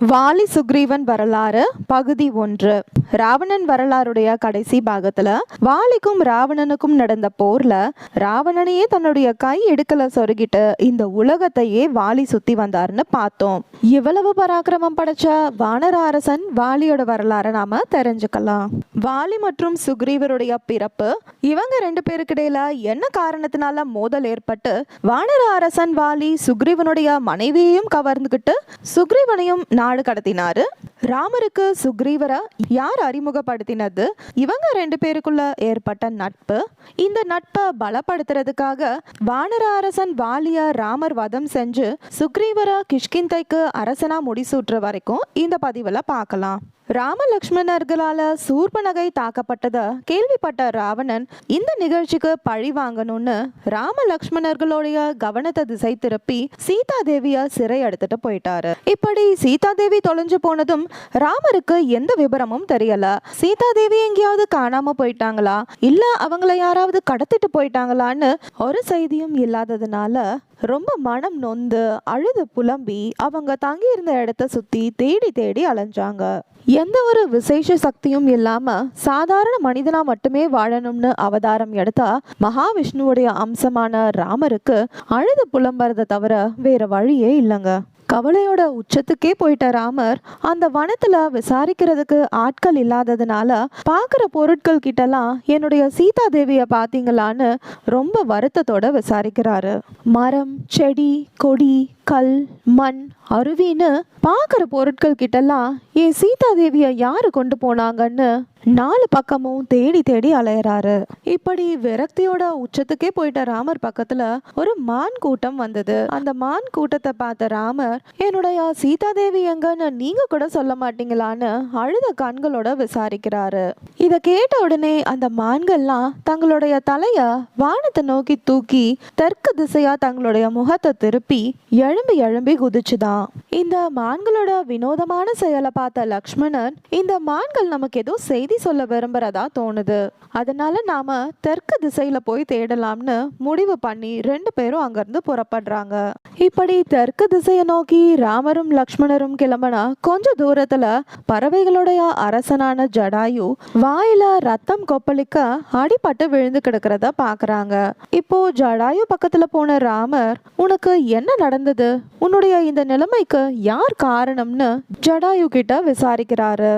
வாலி சுக்ரீவன் வரலாறு பகுதி ஒன்று. ராவணன் வரலாறுடைய கடைசி பாகத்துல வாலிக்கும் ராவணனுக்கும் நடந்த போர்ல ராவணனையே தன்னுடைய கை எடுக்கல சொருகிட்டு இந்த உலகத்தையே வாலி சுத்தி வந்தாருன்னு பார்த்தோம். இவ்வளவு பராக்கிரமம் படைச்ச வானர அரசன் வாலியோட வரலாறை நாம தெரிஞ்சுக்கலாம். வாலி மற்றும் சுக்ரீவருடைய பிறப்பு இவங்க ரெண்டு பேருக்கு இடையில என்ன காரணத்தினால மோதல் ஏற்பட்டு வானர அரசன் வாலி சுக்ரீவனுடைய மனைவியையும் கவர்ந்துகிட்டு சுக்ரீவனையும் நாடு கடத்தினாரு. ராமருக்கு சுக்ரீவரை யார் அறிமுகப்படுத்தினது? இவங்க ரெண்டு பேருக்குள்ள ஏற்பட்ட நட்பு. இந்த நட்பை பலப்படுத்துறதுக்காக வானர அரசன் வாலிய ராமர் வதம் செஞ்சு சுக்ரீவரை கிஷ்கிந்தைக்கு அரசனா முடிசூட்டுற வரைக்கும் இந்த பதிவுல பார்க்கலாம். ராமலக்ஷ்மணர்களால சூர்பனகை தாக்கப்பட்டத கேள்விப்பட்ட ராவணன் இந்த நிகழ்ச்சிக்கு பழி வாங்கணும்னு ராமலக்ஷ்மணர்களுடைய கவனத்தை திசை திருப்பி சீதா தேவிய சிறை எடுத்துட்டு போயிட்டாரு. இப்படி சீதா தேவி தொலைஞ்சு போனதும் ராமருக்கு எந்த விபரமும் தெரியல. சீதா தேவி எங்கேயாவது காணாம போயிட்டாங்களா? இல்ல அவங்கள யாராவது கடத்திட்டு போயிட்டாங்களான்னு ஒரு செய்தியும் இல்லாததுனால ரொம்ப மனம் நொந்து அழுது புலம்பி அவங்க தங்கியிருந்த இடத்த சுத்தி தேடி தேடி அலைஞ்சாங்க. எந்த ஒரு விசேஷ சக்தியும் இல்லாம சாதாரண மனிதனா மட்டுமே வாழணும்னு அவதாரம் எடுத்தா மகாவிஷ்ணுவுடைய அம்சமான ராமருக்கு அழுது புலம்புறதை தவிர வேற வழியே இல்லைங்க. கவலையோட உச்சத்துக்கே போயிட்ட ராமர் அந்த வனத்துல விசாரிக்கிறதுக்கு ஆட்கள் இல்லாததுனால பார்க்குற பொருட்கள் கிட்டலாம் என்னுடைய சீதா தேவிய பாத்தீங்களான்னு ரொம்ப வருத்தத்தோட விசாரிக்கிறாரு. மரம் செடி கொடி கல் மண் அருவின்னு பார்க்குற பொருட்கள் கிட்டலாம் என் சீதா தேவியை யாரு கொண்டு போனாங்கன்னு நாலு பக்கமும் தேடி தேடி அலையறாரு. இப்படி விரக்தியோட உச்சத்துக்கே போயிட்ட ராமர் பக்கத்துல ஒரு மான் கூட்டம் வந்தது. அந்த மான் கூட்டத்தை பார்த்த ராமர் என்னுடைய சீதாதேவி எங்கன்னு நீங்க கூட சொல்ல மாட்டீங்களான்னு அழுத கண்களோட விசாரிக்கிறாரு. இத கேட்ட உடனே அந்த மான்கள்லாம் தங்களுடைய தலைய வானத்தை நோக்கி தூக்கி தெற்கு திசையா தங்களுடைய முகத்தை திருப்பி எழு எழும்பி எழும்பி குதிச்சுதான். இந்த மான்களோட வினோதமான செயலை பார்த்த லக்ஷ்மணன் இந்த மான்கள் நமக்கு ஏதோ செய்தி சொல்ல விரும்புறதா தோணுது. அதனால நாம தெற்கு திசையில போய் தேடலாம்னு முடிவு பண்ணி ரெண்டு பேரும் அங்கிருந்து புறப்படுறாங்க. இப்படி தெற்கு திசையை நோக்கி ராமரும் லக்ஷ்மணரும் கிளம்பினா கொஞ்ச தூரத்துல பறவைகளுடைய அரசனான ஜடாயு வாயில ரத்தம் கொப்பளிக்க அடிபட்டு விழுந்து கிடக்கிறத பாக்குறாங்க. இப்போ ஜடாயு பக்கத்துல போன ராமர் உனக்கு என்ன நடந்தது? உன்னுடைய இந்த நிலைமைக்கு யார் காரணம்னு ஜடாயு கிட்ட விசாரிக்கிறாரு.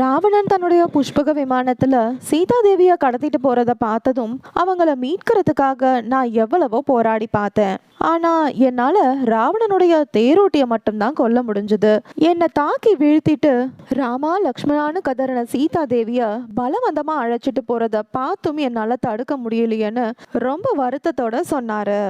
ராவணன் தன்னுடைய புஷ்பக விமானத்துல சீதா தேவிய கடத்திட்டு போறத பார்த்ததும் அவங்கள மீட்கிறதுக்காக நான் எவ்வளவோ போராடி பார்த்தேன். ஆனா என்னால ராவணனுடைய தேரோட்டிய மட்டும்தான் கொல்ல முடிஞ்சது. என்னை தாக்கி வீழ்த்திட்டு ராமா லக்ஷ்மணான்னு கதறின சீதா தேவிய பலவந்தமா அழைச்சிட்டு போறத பார்த்தும் என்னால தடுக்க முடியலையேன்னு ரொம்ப வருத்தத்தோட சொன்னாரு.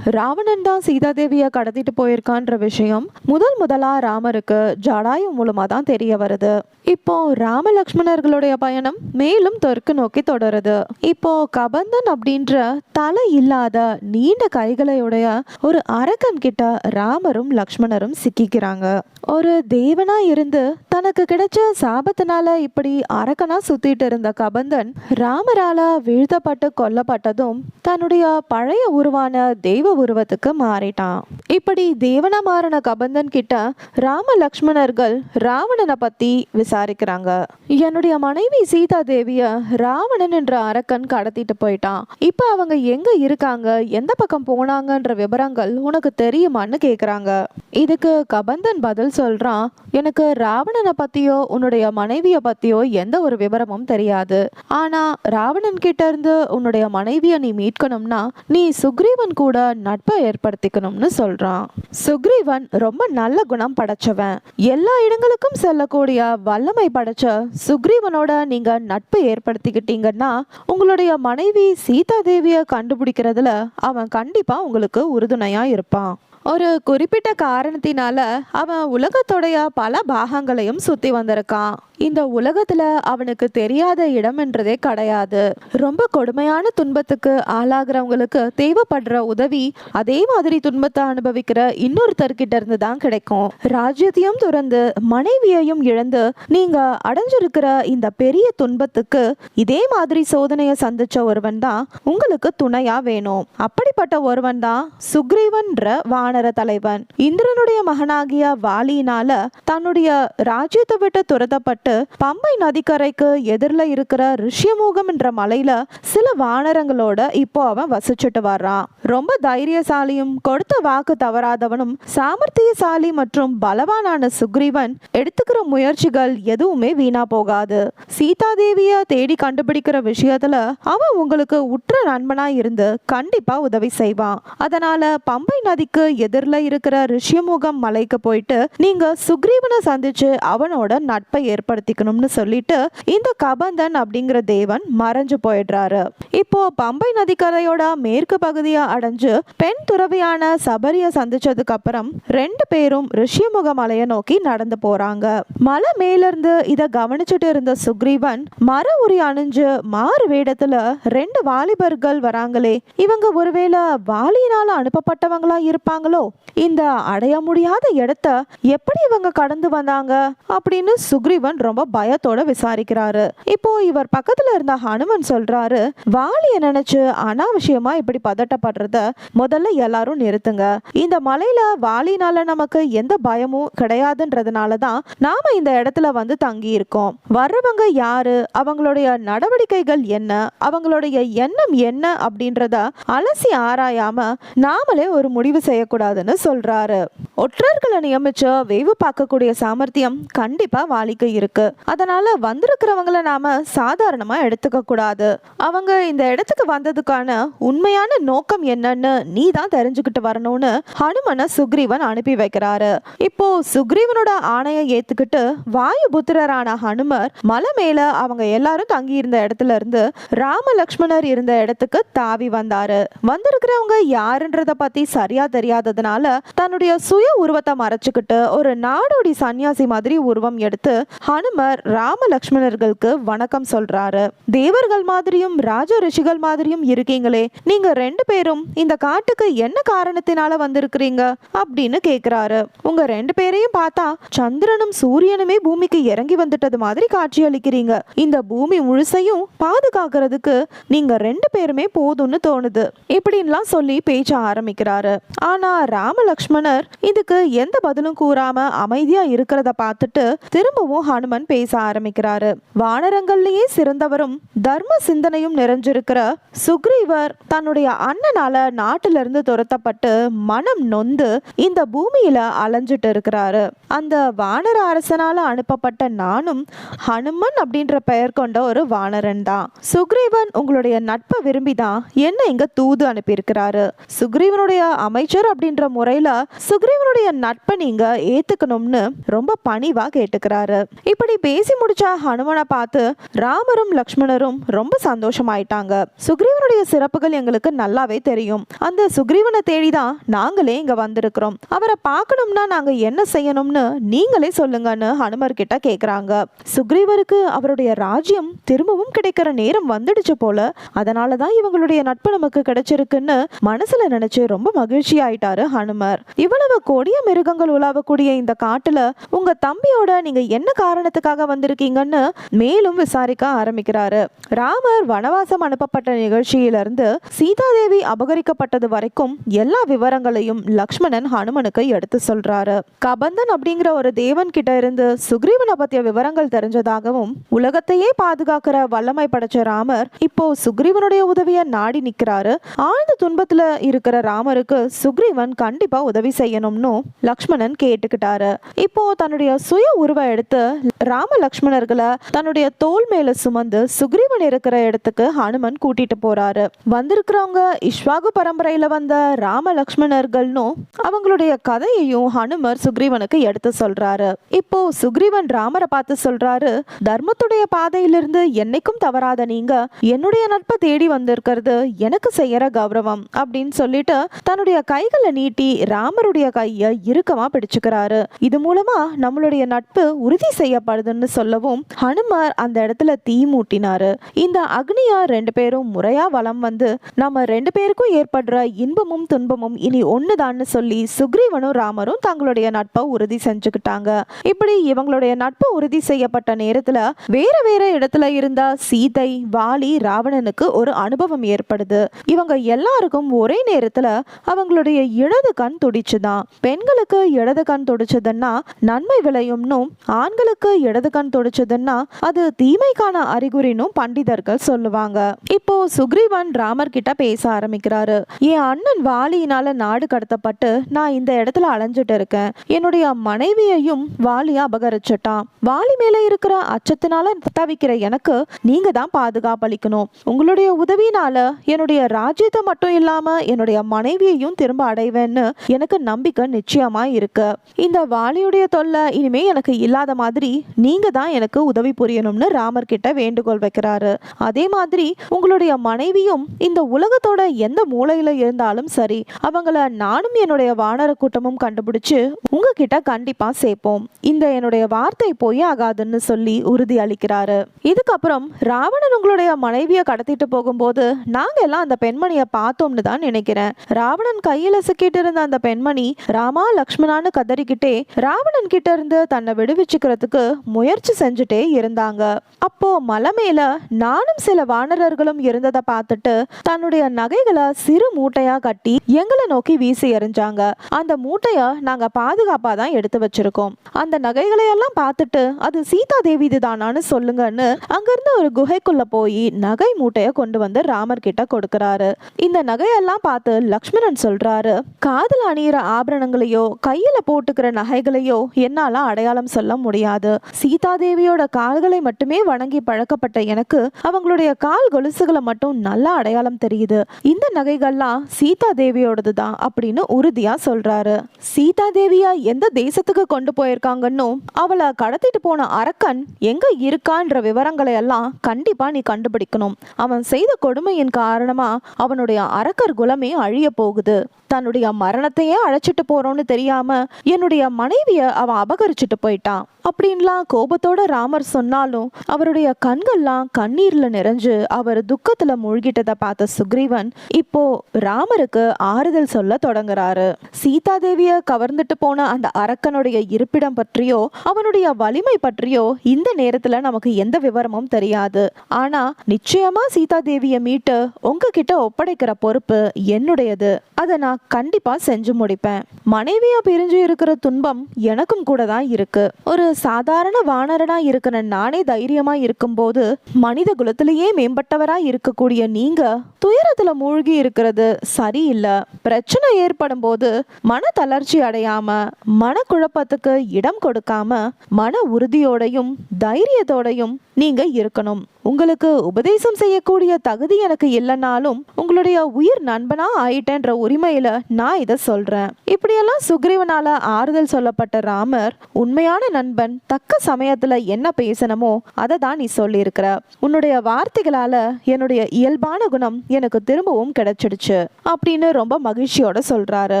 ராவணன் தான் சீதா தேவிய கடத்திட்டு போயிருக்கான்ற விஷயம் முதல் முதலா ராமருக்கு ஜடாயு மூலமா தான் தெரிய வருது. இப்போ ராமலக்ஷ்மணர்களுடைய பயணம் மேலும் தெற்கு நோக்கி தொடருது. இப்போ கபந்தன் அப்படின்ற தலை இல்லாத நீண்ட கைகளையுடைய ஒரு அரக்கன் கிட்ட ராமரும் லக்ஷ்மணரும் சிக்கிக்கிறாங்க. ஒரு தேவனா இருந்து தனக்கு கிடைச்ச சாபத்தினால இப்படி அரக்கனா சுத்திட்டு இருந்த கபந்தன் ராமரால வீழ்த்தப்பட்டு கொல்லப்பட்டதும் தன்னுடைய பழைய உருவான தெய்வ உருவத்துக்கு மாறிட்டான். இப்படி தேவனா மாறின கபந்தன் கிட்ட ராம லக்ஷ்மணர்கள் ராவணனை பத்தி விசாரிக்கிறாங்க. என்னுடைய மனைவி சீதா தேவிய ராவணன் என்ற அரக்கன் கடத்திட்டு போயிட்டான். இப்ப அவங்க எங்க இருக்காங்க? எந்த பக்கம் போனாங்கன்ற விவரங்கள் உனக்கு தெரியுமான்னு கேக்குறாங்க. இதுக்கு கபந்தன் பதில் சொல்றான் எனக்கு ராவணனை பத்தியோ உன்னுடைய மனைவிய பத்தியோ எந்த ஒரு விவரமும் தெரியாது. ஆனா ராவணன் கிட்ட இருந்து உன்னுடைய மனைவிய நீ மீட்கணும்னா நீ சுக்ரீவன் கூட நட்பை ஏற்படுத்திக்கணும்னு சொல்றான். சுக்ரீவன் ரொம்ப நல்ல குணம் படைச்சவன். எல்லா இடங்களுக்கும் செல்லக்கூடிய வல்லமை படைச்ச சுக்ரீவனோட நீங்க நட்பு ஏற்படுத்திக்கிட்டீங்கன்னா உங்களுடைய மனைவி சீதா தேவிய கண்டுபிடிக்கிறதுல அவன் கண்டிப்பா உங்களுக்கு உறுதுணையா இருப்பான். ஒரு குறிப்பிட்ட காரணத்தினால அவன் உலகத்தோடைய பல பாகங்களையும் சுத்தி வந்திருக்கான். இந்த உலகத்துல அவனுக்கு தெரியாத இடம்ன்றதே கிடையாது. ரொம்ப கொடுமையான துன்பத்துக்கு ஆளாகிறவங்களுக்கு தேவைப்படுற உதவி அதே மாதிரி துன்பத்தை அனுபவிக்கிற இன்னொருத்தர்கிட்ட இருந்து தான் கிடைக்கும். ராஜ்யத்தையும் துறந்து மனைவியையும் இழந்து நீங்க அடைஞ்சிருக்கிற இந்த பெரிய துன்பத்துக்கு இதே மாதிரி சோதனையை சந்திச்ச ஒருவன் தான் உங்களுக்கு துணையா வேணும். அப்படிப்பட்ட ஒருவன் தான் சுக்ரீவன்ற வானர தலைவன். இந்திரனுடைய மகனாகிய வாலியினால தன்னுடைய ராஜ்யத்தை விட்டு துரத்தப்பட்டு பம்பை நதிக்கரைக்கு எதிரில் இருக்கிற ரிஷ்யமூகம் என்ற மலையில சில வானரங்களோட இப்போ அவன் வசிச்சுட்டு வர்றான். ரொம்ப தைரியசாலியும் கொடுத்த வாக்கு தவறாதவனும் சாமர்த்தியசாலி மற்றும் பலவானான சுக்ரீவன் எடுத்துக்கிற முயற்சிகள் எதுவுமே வீணா போகாது. சீதா தேவிய தேடி கண்டுபிடிக்கிற விஷயத்துல அவன் உங்களுக்கு உற்ற நண்பனா இருந்து கண்டிப்பா உதவி செய்வான். அதனால பம்பை நதிக்கு எதிரில் இருக்கிற ரிஷியமுகம் மலைக்கு போயிட்டு நீங்க சுக்ரீவனை சந்திச்சு அவனோட நட்பை ஏற்படுத்திக்கணும்னு சொல்லிட்டு இந்த கபந்தன் அப்படிங்கிற தேவன் மறைஞ்சு போயிடுறாரு. இப்போ பம்பை நதிக்கரையோட மேற்கு பகுதியை அடைஞ்சு பெண் துறவியான சபரிய சந்திச்சதுக்கு அப்புறம் ரெண்டு பேரும் ரிஷியமுக மலையை நோக்கி நடந்து போறாங்க. மலை மேலிருந்து இத கவனிச்சுட்டு இருந்த சுக்ரீவன் மர உரி அணிஞ்சு மாறு வேடத்துல ரெண்டு வாலிபர்கள் வராங்களே இவங்க ஒருவேளை வாலியினால அனுப்பப்பட்டவங்களா இருப்பாங்க வந்தாங்களோ இந்த அடைய முடியாத இடத்த எப்படி இவங்க கடந்து வந்தாங்க? அப்படின்னு சுக்ரீவன் ரொம்ப பயத்தோட விசாரிக்கிறாரு. இப்போ இவர் பக்கத்துல இருந்த ஹனுமன் சொல்றாரு வாலிய நினைச்சு அனாவசியமா இப்படி பதட்டப்படுறத முதல்ல எல்லாரும் நிறுத்துங்க. இந்த மலையில வாலினால நமக்கு எந்த பயமும் கிடையாதுன்றதுனால தான் நாம இந்த இடத்துல வந்து தங்கி இருக்கோம் வர்றவங்க யாரு? அவங்களுடைய நடவடிக்கைகள் என்ன? அவங்களுடைய எண்ணம் என்ன? அப்படின்றத அலசி ஆராயாம நாமளே ஒரு முடிவு செய்யக்கூடாது. செய்யக்கூடாதுன்னு சொல்றாரு. ஒற்றர்களை நியமிச்சு வேவு பார்க்கக்கூடிய சாமர்த்தியம் கண்டிப்பா வாலிக்கு இருக்கு. அதனால வந்திருக்கிறவங்கள நாம சாதாரணமா எடுத்துக்க கூடாது. அவங்க இந்த இடத்துக்கு வந்ததுக்கான உண்மையான நோக்கம் என்னன்னு நீ தான் தெரிஞ்சுக்கிட்டு வரணும்னு ஹனுமனை சுக்ரீவன் அனுப்பி வைக்கிறாரு. இப்போ சுக்ரீவனோட ஆணையை ஏத்துக்கிட்டு வாயு புத்திரரான ஹனுமர் மலை மேல அவங்க எல்லாரும் தங்கி இருந்த இடத்துல இருந்து ராம லக்ஷ்மணர் இருந்த இடத்துக்கு தாவி வந்தாரு. வந்திருக்கிறவங்க யாருன்றத பத்தி சரியா தெரியாததுனால தன்னுடைய சுய உருவத்தை மறைச்சுக்கிட்டு ஒரு நாடோடி சன்னியாசி மாதிரி உருவம் எடுத்து ஹனுமர் ராம லக்ஷ்மணர்களுக்கு வணக்கம் சொல்றாரு. தேவர்கள் மாதிரியும் ராஜ ரிஷிகள் மாதிரியும் இருக்கீங்களே நீங்க ரெண்டு பேரும் இந்த காட்டுக்கு என்ன காரணத்தினால வந்திருக்கிறீங்க அப்படின்னு கேக்குறாரு. உங்க ரெண்டு பேரையும் பார்த்தா சந்திரனும் சூரியனுமே பூமிக்கு இறங்கி வந்துட்டது மாதிரி காட்சி அளிக்கிறீங்க. இந்த பூமி முழுசையும் பாதுகாக்கிறதுக்கு நீங்க ரெண்டு பேருமே போதும்னு தோணுது இப்படின்லாம் சொல்லி பேச்ச ஆரம்பிக்கிறாரு. ஆனா ராமலக்ஷ்மணர் இதுக்கு எந்த பதிலும் கூறாம அமைதியா இருக்கிறத பார்த்துட்டு திரும்பவும் ஹனுமன் பேச ஆரம்பிக்கிறாரு. வானரங்கள்லயே சிறந்தவரும் தர்ம சிந்தனையும் நிறைஞ்சிருக்கிற சுக்ரீவர் தன்னுடைய அண்ணனால நாட்டில இருந்து துரத்தப்பட்டு மனம் நொந்து இந்த பூமியில அலைஞ்சிட்டு இருக்கிறாரு. அந்த வானர அரசனால அனுப்பப்பட்ட நானும் ஹனுமன் அப்படின்ற பெயர் கொண்ட ஒரு வானரன் தான். சுக்ரீவன் உங்களுடைய நட்பை விரும்பிதான் என்ன இங்க தூது அனுப்பியிருக்கிறாரு. சுக்ரீவனுடைய அமைச்சர் அப்படின்ற முறையில சுக்ரீவனுடைய நட்பை நீங்க ஏத்துக்கணும்னு ரொம்ப பணிவா கேட்டுக்கிறாரு. இப்படி பேசி முடிச்ச ஹனுமனை பார்த்து ராமரும் லக்ஷ்மணரும் ரொம்ப சந்தோஷமாயிட்டாங்க. சுக்ரீவனுடைய சிறப்புகள் எங்களுக்கு நல்லாவே தெரியும். அந்த சுக்ரீவனை தேடி தான் நாங்களே இங்க வந்திருக்கிறோம். அவரை பார்க்கணும்னா நாங்க என்ன செய்யணும்னு நீங்களே சொல்லுங்கன்னு ஹனுமர் கிட்ட கேக்குறாங்க. சுக்ரீவருக்கு அவருடைய ராஜ்யம் திரும்பவும் கிடைக்கிற நேரம் வந்துடுச்சு போல. அதனால தான் இவங்களுடைய நட்பு நமக்கு கிடைச்சிருக்குன்னு மனசுல நினைச்சு ரொம்ப மகிழ்ச்சி ஆயிட்டாரு சொல்றாரு ஹனுமர். இவ்வளவு கொடிய மிருகங்கள் உலாவக்கூடிய இந்த காட்டுல உங்க தம்பியோட நீங்க என்ன காரணத்துக்காக வந்திருக்கீங்கன்னு மேலும் விசாரிக்க ஆரம்பிக்கிறாரு. ராமர் வனவாசம் அனுப்பப்பட்ட நிகழ்ச்சியிலிருந்து சீதாதேவி அபகரிக்கப்பட்டது வரைக்கும் எல்லா விவரங்களையும் லக்ஷ்மணன் ஹனுமனுக்கு எடுத்து சொல்றாரு. கபந்தன் அப்படிங்கிற ஒரு தேவன் கிட்ட இருந்து சுக்ரீவனை பத்திய விவரங்கள் தெரிஞ்சதாகவும் உலகத்தையே பாதுகாக்கிற வல்லமை படைச்ச ராமர் இப்போ சுக்ரீவனுடைய உதவியை நாடி நிக்கிறாரு. ஆழ்ந்த துன்பத்துல இருக்கிற ராமருக்கு சுக்ரீவன் கண்டிப்பா உதவி செய்யணும்னு லக்ஷ்மணன் கேட்டுக்கிட்டாரு. இப்போ தன்னுடைய சுய உருவ எடுத்து ராம லக்ஷ்மணர்களை தன்னுடைய தோல் மேல சுமந்து சுக்ரீவன் இருக்கிற இடத்துக்கு ஹனுமன் கூட்டிட்டு போறாரு. வந்திருக்கிறவங்க இஷ்வாகு பரம்பரையில வந்த ராம லக்ஷ்மணர்கள்னு அவங்களுடைய கதையையும் ஹனுமர் சுக்ரீவனுக்கு எடுத்து சொல்றாரு. இப்போ சுக்ரீவன் ராமரை பார்த்து சொல்றாரு தர்மத்துடைய பாதையிலிருந்து என்னைக்கும் தவறாத நீங்க என்னுடைய நட்பை தேடி வந்திருக்கிறது எனக்கு செய்யற கௌரவம் அப்படின்னு சொல்லிட்டு தன்னுடைய கைகளை நீட்டி ராமருடைய கையை இறுக்கமா பிடிச்சுக்கிறாரு. இது மூலமா நம்மளுடைய நட்பு உறுதி செய்யப்படுதுன்னு சொல்லவும் ஹனுமார் அந்த இடத்துல தீ மூட்டினாரு. இந்த அக்னியா ரெண்டு பேரும் முறையா வலம் வந்து நம்ம ரெண்டு பேருக்கும் ஏற்படுற இன்பமும் துன்பமும் இனி ஒண்ணுதான்னு சொல்லி சுக்ரீவனும் ராமரும் தங்களுடைய நட்பை உறுதி செஞ்சுக்கிட்டாங்க. இப்படி இவங்களுடைய நட்பு உறுதி செய்யப்பட்ட நேரத்துல வேற வேற இடத்துல இருந்த சீதை வாலி ராவணனுக்கு ஒரு அனுபவம் ஏற்படுது. இவங்க எல்லாருக்கும் ஒரே நேரத்துல அவங்களுடைய இடது கண் துடிச்சுதான் பெண்களுக்கு இடது கண் துடிச்சதுன்னா நன்மை விளையும்னும் ஆண்களுக்கு இடது கண் துடிச்சதுன்னா அது தீமைக்கான அறிகுறினும் பண்டிதர்கள் சொல்லுவாங்க. இப்போ சுக்ரீவன் ராமர் கிட்ட பேச ஆரம்பிக்கிறாரு. என் அண்ணன் வாலியினால நாடு கடத்தப்பட்டு நான் இந்த இடத்துல அலைஞ்சிட்டு இருக்கேன். என்னுடைய மனைவியையும் வாலி அபகரிச்சிட்டான். வாலி மேல இருக்கிற அச்சத்தினால தவிக்கிற எனக்கு நீங்க தான் பாதுகாப்பளிக்கணும் உங்களுடைய உதவினால என்னுடைய ராஜ்யத்தை மட்டும் இல்லாம என்னுடைய மனைவியையும் திரும்ப அடைவேன்னு எனக்கு நம்பிக்கை நிச்சயமா இருக்கு. இந்த வாலியுடைய தொல்லை இனிமே எனக்கு இல்லாத மாதிரி நீங்க தான் எனக்கு உதவி புரியணும்னு ராமர் கிட்ட வேண்டுகோள் வைக்கிறாரு. அதே மாதிரி உங்களுடைய மனைவியும் இந்த உலகத்தோட எந்த மூலையில இருந்தாலும் சரி அவங்கள நானும் என்னுடைய வானர கூட்டமும் கண்டுபிடிச்சு உங்ககிட்ட கண்டிப்பா சேர்ப்போம். இந்த என்னுடைய வார்த்தை போய் ஆகாதுன்னு சொல்லி உறுதி அளிக்கிறாரு. இதுக்கப்புறம் ராவணன் உங்களுடைய மனைவியை கடத்திட்டு போகும்போது நாங்க எல்லாம் அந்த பெண்மணியை பார்த்தோம்னு தான் நினைக்கிறேன். ராவணன் கையில கேட்டு இருந்த அந்த பெண்மணி ராமா லக்ஷ்மணான்னு கதறிக்கிட்டே ராவணன் கிட்ட இருந்து தன்னை விடுவிச்சுக்கிறதுக்கு முயற்சி செஞ்சுட்டே இருந்தாங்க. அப்போ மலை மேல நானும் சில வானரர்களும் இருந்ததை பார்த்துட்டு தன்னுடைய நகைகளை சிறு மூட்டையா கட்டி எங்களை நோக்கி வீசி எறிஞ்சாங்க. அந்த மூட்டைய நாங்க பாதுகாப்பா தான் எடுத்து வச்சிருக்கோம். அந்த நகைகளை எல்லாம் பார்த்துட்டு அது சீதா தேவி இதுதானான்னு சொல்லுங்கன்னு அங்கிருந்து ஒரு குகைக்குள்ள போய் நகை மூட்டைய கொண்டு வந்து ராமர் கிட்ட கொடுக்கறாரு. இந்த நகையெல்லாம் பார்த்து லக்ஷ்மணன் சொல்றாரு காதல் அணியிற ஆபரணங்களையோ கையில போட்டுக்கிற நகைகளையோ என்னால அடையாளம் சொல்ல முடியாது. சீதா தேவியோட கால்களை மட்டுமே வணங்கி பழக்கப்பட்ட எனக்கு அவங்களுடைய கால் கொலுசுகளை மட்டும் நல்லா அடையாளம் தெரியுது. இந்த நகைகள்லாம் சீதா தேவியோடது தான் அப்படின்னு உறுதியா சொல்றாரு. சீதா தேவியா எந்த தேசத்துக்கு கொண்டு போயிருக்காங்கன்னு அவளை கடத்திட்டு போன அரக்கன் எங்க இருக்கான்ற விவரங்களை எல்லாம் கண்டிப்பா நீ கண்டுபிடிக்கணும். அவன் செய்த கொடுமையின் காரணமா அவனுடைய அரக்கர் குலமே அழிய போகுது. தன்னுடைய மரணத்தையே அழைச்சிட்டு போறோம்னு தெரியாம என்னுடைய மனைவிய அவன் அபகரிச்சுட்டு போயிட்டான். அப்படின்லாம் கோபத்தோட ராமர் சொன்னாலும் அவருடைய கண்கள்லாம் கண்ணீர்ல நிறைஞ்சு அவர் துக்கத்துல மூழ்கிட்டதை பார்த்த சுக்ரீவன் இப்போ ராமருக்கு ஆறுதல் சொல்ல தொடங்குறாரு. சீதா தேவிய கவர்ந்துட்டு போன அந்த அரக்கனுடைய இருப்பிடம் பற்றியோ அவனுடைய வலிமை பற்றியோ இந்த நேரத்துல நமக்கு எந்த விவரமும் தெரியாது. ஆனா நிச்சயமா சீதா தேவிய மீட்டு உங்ககிட்ட ஒப்படைக்கிற பொறுப்பு என்னுடையது. அதை நான் கண்டிப்பாக செஞ்சு முடிப்பேன். மனைவியா பிரிஞ்சு இருக்கிற துன்பம் எனக்கும் கூட தான் இருக்கு. ஒரு சாதாரண வானரனாக இருக்கிற நானே தைரியமா இருக்கும்போது மனித குலத்திலேயே மேம்பட்டவரா இருக்கக்கூடிய நீங்க துயரத்துல மூழ்கி இருக்கிறது சரியில்லை. பிரச்சனை ஏற்படும் போது மன தளர்ச்சி அடையாம மனக்குழப்பத்துக்கு இடம் கொடுக்காம மன உறுதியோடையும் தைரியத்தோடையும் நீங்க இருக்கணும். உங்களுக்கு உபதேசம் செய்யக்கூடிய தகுதி எனக்கு இல்லைனாலும் உங்களுடைய உயிர் நண்பனா ஆயிட்டேன்ற உரிமையில நான் இதை சொல்றேன். இப்படியெல்லாம் சுக்ரீவனால ஆறுதல் சொல்லப்பட்ட ராமர் உண்மையான நண்பன் தக்க சமயத்துல என்ன பேசணுமோ அதை தான் நீ சொல்லியிருக்கிற. உன்னுடைய வார்த்தைகளால என்னுடைய இயல்பான குணம் எனக்கு திரும்பவும் கிடைச்சிடுச்சு அப்படின்னு ரொம்ப மகிழ்ச்சியோட சொல்றாரு.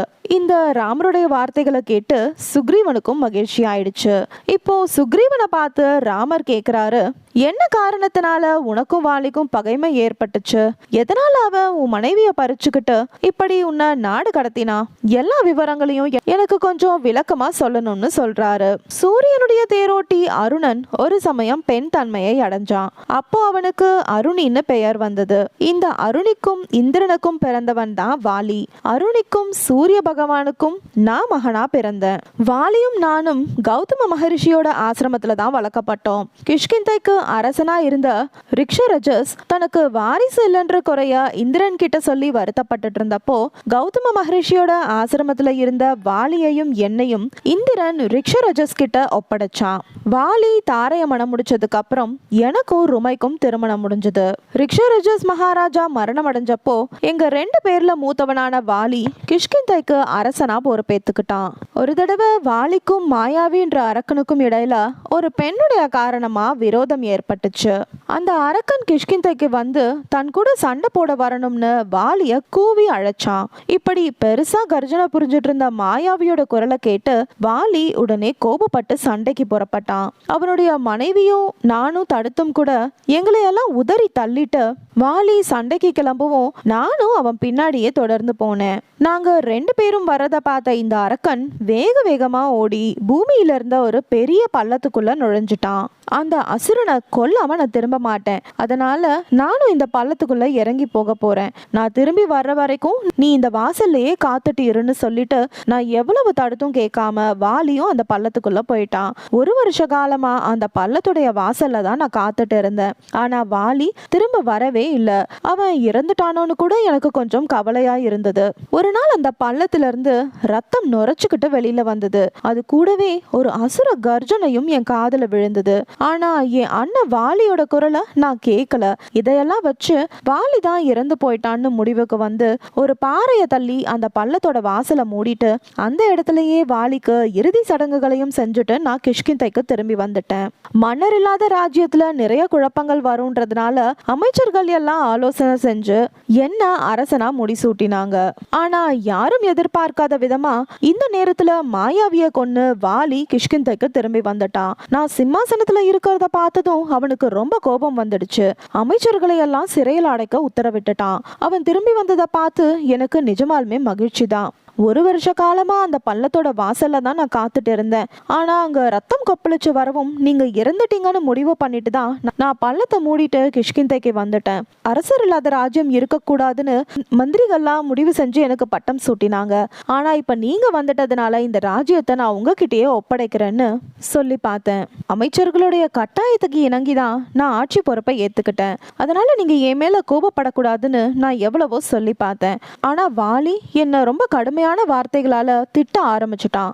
இந்த ராமருடைய வார்த்தைகளை கேட்டு சுக்ரீவனுக்கும் மகிழ்ச்சி ஆயிடுச்சு. இப்போ சுக்ரீவனை பார்த்து ராமர் கேக்குறாரு என்ன காரணத்தினால உனக்கும் வாலிக்கும் பகைமை ஏற்பட்டுச்சு? எதனால அவன் உன் மனைவிய பறிச்சுக்கிட்டு இப்படி உன்னை நாடு கடத்தினா? எல்லா விவரங்களையும் எனக்கு கொஞ்சம் விளக்கமா சொல்லணும்னு சொல்றாரு. சூரியனுடைய தேரோட்டி அருணன் ஒரு சமயம் பெண் தன்மையை அடைஞ்சான். அப்போ அவனுக்கு அருணின்னு பெயர் வந்தது. இந்த அருணிக்கும் இந்திரனுக்கும் பிறந்தவன் தான் வாலி. அருணிக்கும் சூரிய பகவானுக்கும் நான் மகனா பிறந்தேன் வாலியும் நானும் கௌதம மகரிஷியோட ஆசிரமத்துல தான் வளர்க்கப்பட்டோம். கிஷ்கிந்தைக்கு அரசனா இருந்த ரிக்ஷரஜஸ் தனக்கு வாரிசு இல்லைன்ற குறைய இந்திரன் கிட்ட சொல்லி வருத்தப்பட்டுட்டு இருந்தப்போ கௌதம மகரிஷியோட ஆசிரமத்துல இருந்த வாலியையும் என்னையும் இந்திரன் ரிக்ஷரஜஸ் கிட்ட ஒப்படைச்சான். வாலி தாரைய மணம் முடிச்சதுக்கு அப்புறம் எனக்கும் ருமைக்கும் திருமணம் முடிஞ்சது. ரிக்ஷரஜஸ் மகாராஜா மரணம் அடைஞ்சப்போ எங்க ரெண்டு பேர்ல மூத்தவனான வாலி கிஷ்கிந்தைக்கு அரசனா பொறுப்பேத்துக்கிட்டான். ஒரு தடவை வாலிக்கும் மாயாவின்ற அரக்கனுக்கும் இடையில ஒரு பெண்ணுடைய காரணமா விரோதம் ஏற்பட்டுச்சு. அந்த அரக்கன் கிஷ்கிந்தைக்கு வந்து தன் கூட சண்டை போட வரணும்னு வாலிய கூவி அழைச்சான். இப்படி பெருசா கர்ஜனை புரிஞ்சிட்டு இருந்த மாயாவியோட குரலை கேட்டு வாலி உடனே கோபப்பட்டு சண்டைக்கு புறப்பட்டான். அவனுடைய மனைவியும் நானும் தடுத்தும் கூட எங்களை எல்லாம் உதறி தள்ளிட்டு வாலி சண்டைக்கு கிளம்பவும் நானும் அவன் பின்னாடியே தொடர்ந்து போனேன். நாங்க ரெண்டு பேரும் வரதை பார்த்த இந்த அரக்கன் வேக வேகமா ஓடி பூமியிலிருந்த ஒரு பெரிய பள்ளத்துக்குள்ள நுழைஞ்சிட்டான். அந்த அசுரனை கொல்லாம நான் திரும்ப மாட்டேன். அதனால நானும் இந்த பள்ளத்துக்குள்ள இறங்கி போக போறேன். நான் திரும்பி வர்ற வரைக்கும் நீ இந்த வாசல்லையே காத்துட்டு இருன்னு சொல்லிட்டு நான் எவ்வளவு தடுத்தும் கேட்காம வாலியும் அந்த பள்ளத்துக்குள்ள போயிட்டான். ஒரு வருஷ காலமா அந்த பள்ளத்துடைய வாசல்ல தான் நான் காத்துட்டு இருந்தேன். ஆனா வாலி திரும்ப வரவே இல்லை. அவன் இறந்துட்டானோன்னு கூட எனக்கு கொஞ்சம் கவலையா இருந்தது. ஒரு நாள் அந்த பள்ளத்துல இருந்து ரத்தம் நுரைச்சுக்கிட்டு வெளியில வந்தது. அது கூடவே ஒரு அசுர கர்ஜனையும் என் காதல விழுந்தது. ஆனா என் அண்ணன் வாலியோட குரலை நான் கேட்கல இதையெல்லாம் வச்சு வாலி தான் இறந்து போயிட்டான்னு முடிவுக்கு வந்து ஒரு பாறையை தள்ளி அந்த பள்ளத்தோட வாசலை மூடிட்டு அந்த இடத்துலயே வாலிக்கு இறுதி சடங்குகளையும் செஞ்சுட்டு நான் கிஷ்கிந்தைக்கு திரும்பி வந்துட்டேன். மன்னர் இல்லாத ராஜ்யத்துல நிறைய குழப்பங்கள் வரும்ன்றதுனால அமைச்சர்கள் எல்லாம் ஆலோசனை செஞ்சு என்ன அரசனா முடிசூட்டினாங்க. ஆனா யாரும் எதிர்பார்க்காத விதமா இந்த நேரத்துல மாயாவிய கொன்னு வாலி கிஷ்கிந்தைக்கு திரும்பி வந்துட்டான். நான் சிம்மாசனத்துல இருக்கிறத பார்த்ததும் அவனுக்கு ரொம்ப கோபம் வந்துடுச்சு. அமைச்சர்களை எல்லாம் சிறையில் அடைக்க உத்தரவிட்டுட்டான். அவன் திரும்பி வந்ததை பார்த்து எனக்கு நிஜமாலுமே மகிழ்ச்சி தான் ஒரு வருஷ காலமா அந்த பள்ளத்தோட வாசல்ல தான் நான் காத்துட்டு இருந்தேன். ஆனா அங்க ரத்தம் கொப்பளிச்சு வரவும் நீங்க இறந்துட்டீங்கன்னு முடிவு பண்ணிட்டு தான் நான் பள்ளத்தை மூடிட்டு கிஷ்கிந்தைக்கு வந்துட்டேன். அரசர் இல்லாத ராஜ்யம் இருக்கக்கூடாதுன்னு மந்திரிகள்லாம் முடிவு செஞ்சு எனக்கு பட்டம் சூட்டினாங்க. ஆனா இப்ப நீங்க வந்துட்டதுனால இந்த ராஜ்யத்தை நான் உங்ககிட்டயே ஒப்படைக்கிறேன்னு சொல்லி பார்த்தேன். அமைச்சர்களுடைய கட்டாயத்துக்கு இணங்கி தான் நான் ஆட்சி பொறுப்பை ஏத்துக்கிட்டேன். அதனால நீங்க என் மேல கோபப்படக்கூடாதுன்னு நான் எவ்வளவோ சொல்லி பார்த்தேன். ஆனா வாலி என்ன ரொம்ப கடுமையான வார்த்தைகளால திட்ட ஆரம்பிச்சிட்டான்.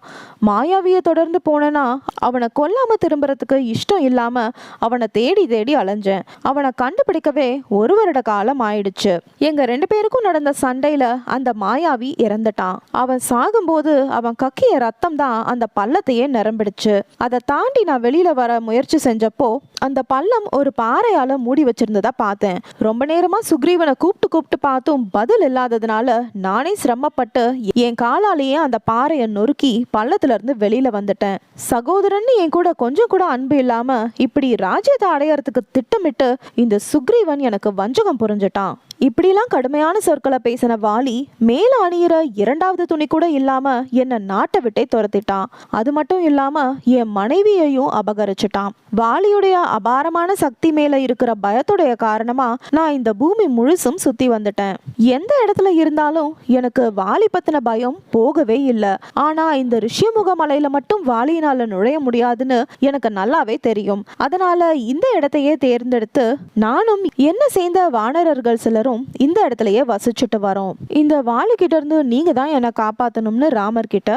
மாயாவியை தொடர்ந்து போனேன்னா அவனை கொல்லாம திரும்புறதுக்கு இஷ்டம் இல்லாம அவனை தேடி தேடி அலைஞ்சேன். அவனை கண்டுபிடிக்கவே ஒரு வருட காலம் ஆயிடுச்சு. எங்க ரெண்டு பேருக்கும் நடந்த சண்டையில அந்த மாயாவி இறந்துட்டான். அவன் சாகும்போது அவன் கக்கிய ரத்தம் தான் அந்த பள்ளத்தையே நிரம்பிடுச்சு. அதை தாண்டி நான் வெளியில வர முயற்சி செஞ்சப்போ அந்த பள்ளம் ஒரு பாறையால மூடி வச்சிருந்ததா பார்த்தேன். ரொம்ப நேரமா சுக்ரீவனை கூப்பிட்டு கூப்பிட்டு பார்த்தும் பதில் இல்லாததுனால நானே சிரமப்பட்டு என் காலாலேயே அந்த பாறையை நொறுக்கி பள்ளத்துல இருந்து வெளியில வந்துட்டேன். சகோதரன் என் கூட கொஞ்சம் கூட அன்பு இல்லாம இப்படி ராஜ்யத்தை அடையறதுக்கு திட்டமிட்டு இந்த சுக்ரீவன் எனக்கு வஞ்சகம் புரிஞ்சிட்டான். இப்படிலாம் கடுமையான சொற்களை பேசின வாலி மேல அணியிற இரண்டாவது துணி கூட இல்லாம என்ன நாட்டை விட்டே துரத்திட்டான். அது மட்டும் இல்லாம என் மனைவியையும் அபகரிச்சிட்டான். வாலியுடைய அபாரமான சக்தி மேல இருக்கிற பயத்துடைய காரணமா நான் இந்த பூமி முழுசும் சுத்தி வந்துட்டேன். எந்த இடத்துல இருந்தாலும் எனக்கு வாலி பத்தின பயம் போகவே இல்லை. ஆனா இந்த ரிஷிமுக மலையில மட்டும் வாலியினால நுழைய முடியாதுன்னு எனக்கு நல்லாவே தெரியும். அதனால இந்த இடத்தையே தேர்ந்தெடுத்து நானும் என்ன சேர்ந்த வானரர்கள் எல்லாரும் இந்த இடத்துலயே வசிச்சுட்டு வரோம். இந்த வாலி கிட்ட இருந்து நீங்க தான் என்னை காப்பாத்தணும்னு ராமர் கிட்ட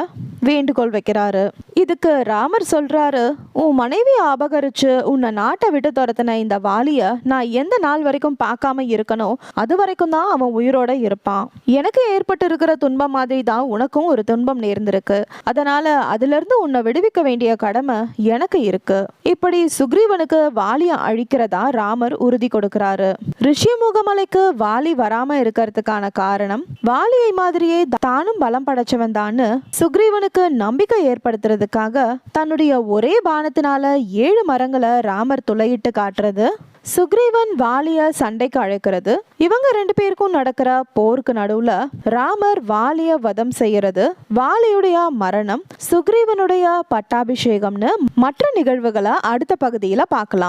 வேண்டுகோள் வைக்கிறாரு. இதுக்கு ராமர் சொல்றாரு உன் மனைவியை அபகரிச்சு உன்னை நாட்டை விட்டு துரத்தின இந்த வாலிய நான் எந்த நாள் வரைக்கும் பார்க்காம இருக்கணும். அது வரைக்கும் தான் அவன் உயிரோட இருப்பான். எனக்கு ஏற்பட்டு இருக்கிற துன்பம் மாதிரி தான் உனக்கும் ஒரு துன்பம் நேர்ந்திருக்கு. அதனால அதுல இருந்து உன்னை விடுவிக்க வேண்டிய கடமை எனக்கு இருக்கு. இப்படி சுக்ரீவனுக்கு வாலிய அழிக்கிறதா ராமர் உறுதி கொடுக்கிறாரு. ரிஷிமுகமலைக்கு வாலி வராம இருக்கிறதுக்கான காரணம் வாலியை மாதிரியே தானும் பலம் படைச்சவன் தான்னு சுக்ரீவனுக்கு நம்பிக்கை ஏற்படுத்துறதுக்காக தன்னுடைய ஒரே பானத்தினால ஏழு மரங்களை ராமர் துளையிட்டு காட்டுறது சுக்ரீவன் வாலிய சண்டைக்கு அழைக்கிறது இவங்க ரெண்டு பேருக்கும் நடக்கிற போருக்கு நடுவுல ராமர் வாலிய வதம் செய்யறது வாலியுடைய மரணம் சுக்ரீவனுடைய பட்டாபிஷேகம்னு மற்ற நிகழ்வுகளை அடுத்த பகுதியில பார்க்கலாம்.